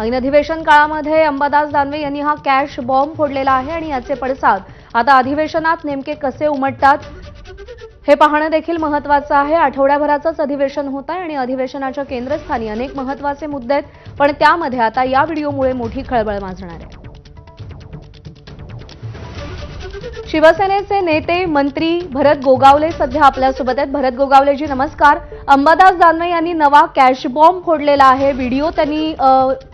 ऐन अधिवेशन काळामध्ये अंबादास दानवे यांनी हा कॅश बॉम्ब फोडलेला आहे आणि याचे पडसाद आता अधिवेशनात नेमके कसे उमटतात हे पाहणं देखील महत्वाचं आहे. आठवड्याभराचंच अधिवेशन होत आहे आणि अधिवेशनाच्या केंद्रस्थानी अनेक महत्त्वाचे मुद्दे आहेत. पण त्यामध्ये आता या व्हिडिओमुळे मोठी खळबळ माजणार आहे. शिवसेनेचे नेते मंत्री भरत गोगावले सध्या आपल्यासोबत आहेत. भरत गोगावलेजी नमस्कार. अंबादास दानवे यांनी नवा कॅश बॉम्ब फोडलेला आहे. व्हिडिओ त्यांनी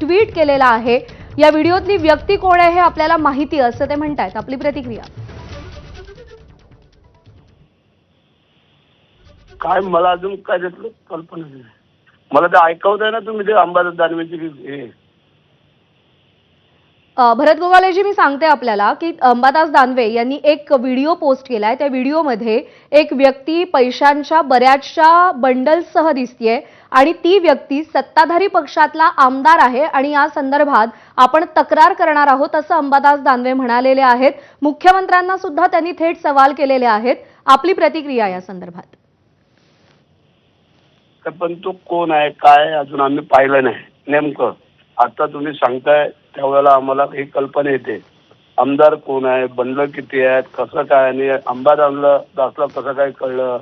ट्विट केलेला आहे. या व्हिडिओतली व्यक्ती कोण आहे हे आपल्याला माहिती असं ते म्हणतायत. आपली प्रतिक्रिया. काय मला अजून काय त्यातलं कल्पना नाही. मला ते ऐकवताय ना तुम्ही ते अंबादास दानवेची भरत गोगालेजी मी सांगते आपल्याला की अंबादास दानवे यांनी एक व्हिडिओ पोस्ट केलाय. त्या व्हिडिओमध्ये एक व्यक्ती पैशांच्या बऱ्याचशा बंडल्ससह दिसतीये आणि ती व्यक्ती सत्ताधारी पक्षातला आमदार आहे आणि या संदर्भात आपण तक्रार करणार आहोत असं अंबादास दानवे म्हणालेले आहेत. मुख्यमंत्र्यांना सुद्धा त्यांनी थेट सवाल केलेले आहेत. आपली प्रतिक्रिया या संदर्भात. पण तो कोण आहे काय अजून आम्ही पाहिलं नाही. नेमकं आता तुम्ही सांगताय त्यावेळेला आम्हाला ही कल्पना येते. आमदार कोण आहे बंडलं किती आहेत कसं काय आणि अंबादासला दासला कसं काय कळलं?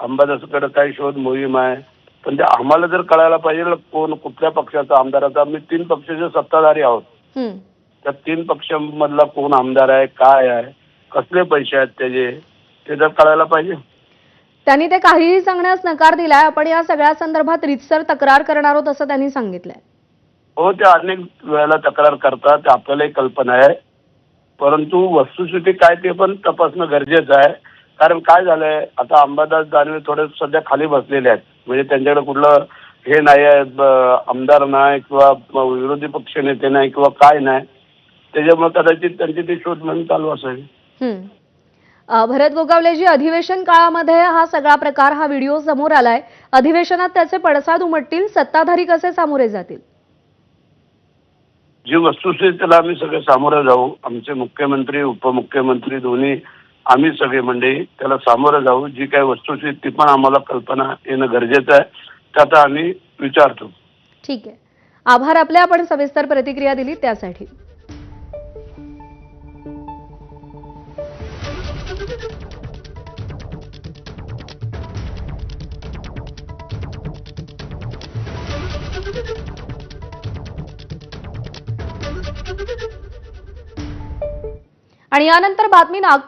अंबादासकडे काय शोध मोहीम आहे. पण ते आम्हाला जर कळायला पाहिजे कोण कुठल्या पक्षाचा आमदार आता आम्ही तीन पक्षाचे सत्ताधारी आहोत. हं. त्या तीन पक्षांमधला कोण आमदार आहे काय आहे कसले पैसे आहेत त्याचे ते जर कळायला पाहिजे? त्यांनी ते काहीही सांगण्यास नकार दिलाय. आपण या सगळ्या संदर्भात रितसर तक्रार करणार आहोत असं त्यांनी सांगितलंय. हो ते अनेक वेळेला तक्रार करतात ते आपल्यालाही कल्पना आहे. परंतु वस्तुस्थिती काय ते पण तपासणं गरजेचं आहे. कारण काय झालंय आता अंबादास दानवे थोडे सध्या खाली बसलेले आहेत. म्हणजे त्यांच्याकडे कुठलं हे नाही आहे आमदार नाही किंवा विरोधी पक्ष नेते नाही किंवा काय नाही. त्याच्यामुळे कदाचित त्यांची ती शोध म्हणून चालू असेल भरत गोगावलेजी अधिवेशन काळामध्ये हा सगळा प्रकार हा व्हिडिओ समोर आलाय अधिवेशनात त्याचे पडसाद उमटतील सत्ताधारी कसे सामोरे जातील? जी वस्तुस्थिती त्याला आम्ही सगळे सामोरं जाऊ. आमचे मुख्यमंत्री उपमुख्यमंत्री दोन्ही आम्ही सगळे मंडळी त्याला सामोरं जाऊ. जी काही वस्तुस्थिती ती पण आम्हाला कल्पना येणं गरजेचं आहे. त्याचा आम्ही विचारतो. ठीक आहे. आभार आपले. आपण सविस्तर प्रतिक्रिया दिली त्यासाठी. आणि यानंतर बातमी नागपूर